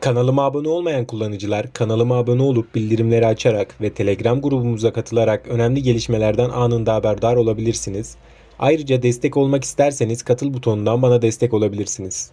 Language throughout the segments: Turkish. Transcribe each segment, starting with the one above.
Kanalıma abone olmayan kullanıcılar kanalıma abone olup bildirimleri açarak ve Telegram grubumuza katılarak önemli gelişmelerden anında haberdar olabilirsiniz. Ayrıca destek olmak isterseniz katıl butonundan bana destek olabilirsiniz.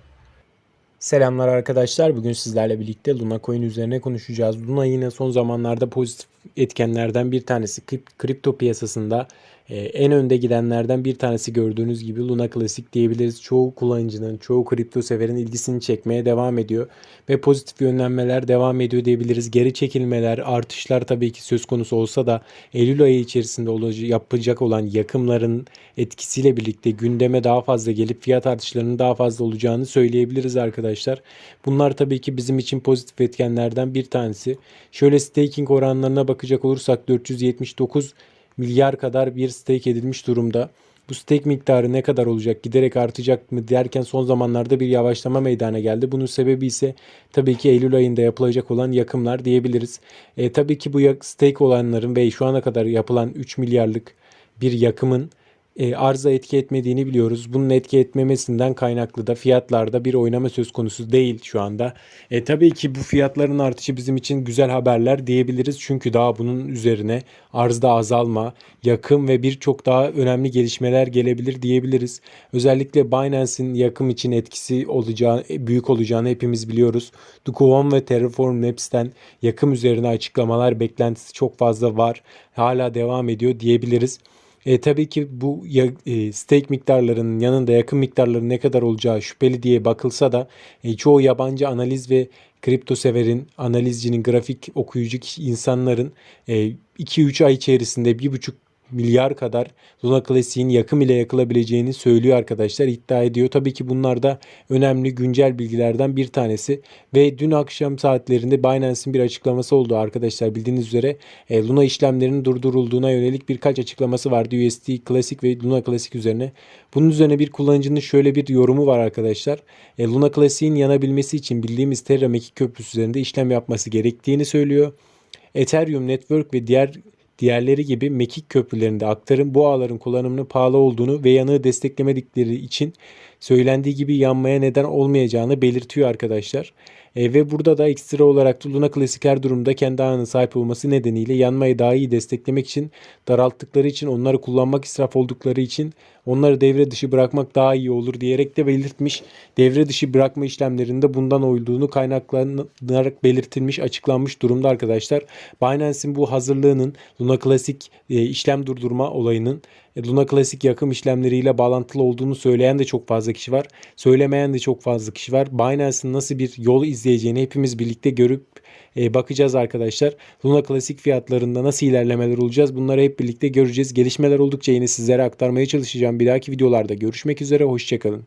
Selamlar arkadaşlar. Bugün sizlerle birlikte Luna Coin üzerine konuşacağız. Luna yine son zamanlarda pozitif etkenlerden bir tanesi. Krip- Kripto piyasasında e, en önde gidenlerden bir tanesi gördüğünüz gibi Luna Classic diyebiliriz. Çoğu kullanıcının, çoğu kripto severin ilgisini çekmeye devam ediyor. Ve pozitif yönlenmeler devam ediyor diyebiliriz. Geri çekilmeler, artışlar tabii ki söz konusu olsa da Eylül ayı içerisinde yapacak olan yakımların etkisiyle birlikte gündeme daha fazla gelip fiyat artışlarının daha fazla olacağını söyleyebiliriz arkadaşlar. Bunlar tabii ki bizim için pozitif etkenlerden bir tanesi. Şöyle staking oranlarına bakacak olursak 479 milyar kadar bir stake edilmiş durumda. Bu stake miktarı ne kadar olacak, giderek artacak mı derken son zamanlarda bir yavaşlama meydana geldi. Bunun sebebi ise tabii ki Eylül ayında yapılacak olan yakımlar diyebiliriz. E, tabii ki bu stake olanların ve şu ana kadar yapılan 3 milyarlık bir yakımın e, arıza etki etmediğini biliyoruz. Bunun etki etmemesinden kaynaklı da fiyatlarda bir oynama söz konusu değil şu anda. E, tabii ki bu fiyatların artışı bizim için güzel haberler diyebiliriz. Çünkü daha bunun üzerine arzda azalma, yakım ve birçok daha önemli gelişmeler gelebilir diyebiliriz. Özellikle Binance'in yakım için etkisi olacağı, büyük olacağını hepimiz biliyoruz. Dukovon ve Terraform Labs'ten yakım üzerine açıklamalar beklentisi çok fazla var. Hala devam ediyor diyebiliriz. E, tabii ki bu ya, e, stake miktarlarının yanında yakın miktarların ne kadar olacağı şüpheli diye bakılsa da e, çoğu yabancı analiz ve kripto severin, analizcinin, grafik okuyucu insanların e, 2-3 ay içerisinde 1,5 milyar kadar Luna Classic'in yakım ile yakılabileceğini söylüyor arkadaşlar. iddia ediyor. Tabii ki bunlar da önemli güncel bilgilerden bir tanesi. Ve dün akşam saatlerinde Binance'in bir açıklaması oldu arkadaşlar. Bildiğiniz üzere e, Luna işlemlerinin durdurulduğuna yönelik birkaç açıklaması vardı. USD Classic ve Luna Classic üzerine. Bunun üzerine bir kullanıcının şöyle bir yorumu var arkadaşlar. E, Luna Classic'in yanabilmesi için bildiğimiz Terra Meki köprüsü üzerinde işlem yapması gerektiğini söylüyor. Ethereum Network ve diğer diğerleri gibi mekik köprülerinde aktarım bu ağların kullanımının pahalı olduğunu ve yanığı desteklemedikleri için söylendiği gibi yanmaya neden olmayacağını belirtiyor arkadaşlar. E, ve burada da ekstra olarak da Luna Classic durumda kendi ağına sahip olması nedeniyle yanmayı daha iyi desteklemek için daralttıkları için onları kullanmak israf oldukları için onları devre dışı bırakmak daha iyi olur diyerek de belirtmiş. Devre dışı bırakma işlemlerinde bundan olduğunu kaynaklanarak belirtilmiş, açıklanmış durumda arkadaşlar. Binance'in bu hazırlığının Luna Classic e, işlem durdurma olayının Luna Classic yakım işlemleriyle bağlantılı olduğunu söyleyen de çok fazla kişi var. Söylemeyen de çok fazla kişi var. Binance'in nasıl bir yol izleyeceğini hepimiz birlikte görüp e, bakacağız arkadaşlar. Luna Classic fiyatlarında nasıl ilerlemeler olacağız bunları hep birlikte göreceğiz. Gelişmeler oldukça yine sizlere aktarmaya çalışacağım. Bir dahaki videolarda görüşmek üzere. Hoşçakalın.